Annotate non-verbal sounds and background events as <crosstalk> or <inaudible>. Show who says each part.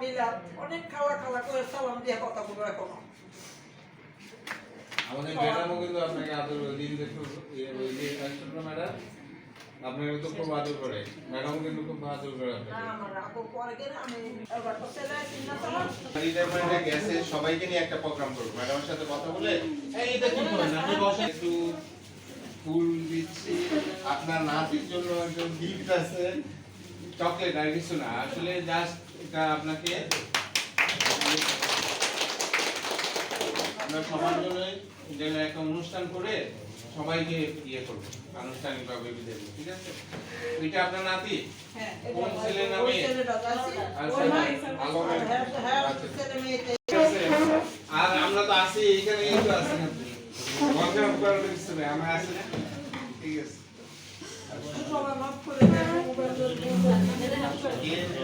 Speaker 1: মিলা অনেক খাওয়া খাওয়া করে সালাম দিয়ে কথা বলব এখনও।
Speaker 2: আমাদের ম্যাডামও কিন্তু আপনাকে আদর দিন দেখো ওই যে ছোট ম্যাডাম আপনাকে তো খুব আদর করে। ম্যাডামও কিন্তু খুব আদর করে আপনাকে।
Speaker 3: গেছে সবাইকে নিয়ে একটা প্রোগ্রাম করব। ম্যাডামের সাথে কথা বলে এই এটা কি করেন আপনি বসেন। একটু ফুল দিচ্ছি। আপনার নাচের জন্য একজন গিফট আছে।
Speaker 2: চকলেট আর কিছু না। আসলে জাস্ট এটা আপনাকে
Speaker 3: আপনার সবার জন্য
Speaker 2: যেন একটা অনুষ্ঠান করে সবাইকে ইয়ে করব আনুষ্ঠানিকভাবে বিদায় দেবো, ঠিক আছে? এটা আপনার নাতি?
Speaker 1: হ্যাঁ
Speaker 2: কোন ছেলে না মেয়ে? আর আমরা তো আছি এইখানে এই তো আছি। <laughs> আমরা আছি ঠিক আছে।
Speaker 1: Yeah.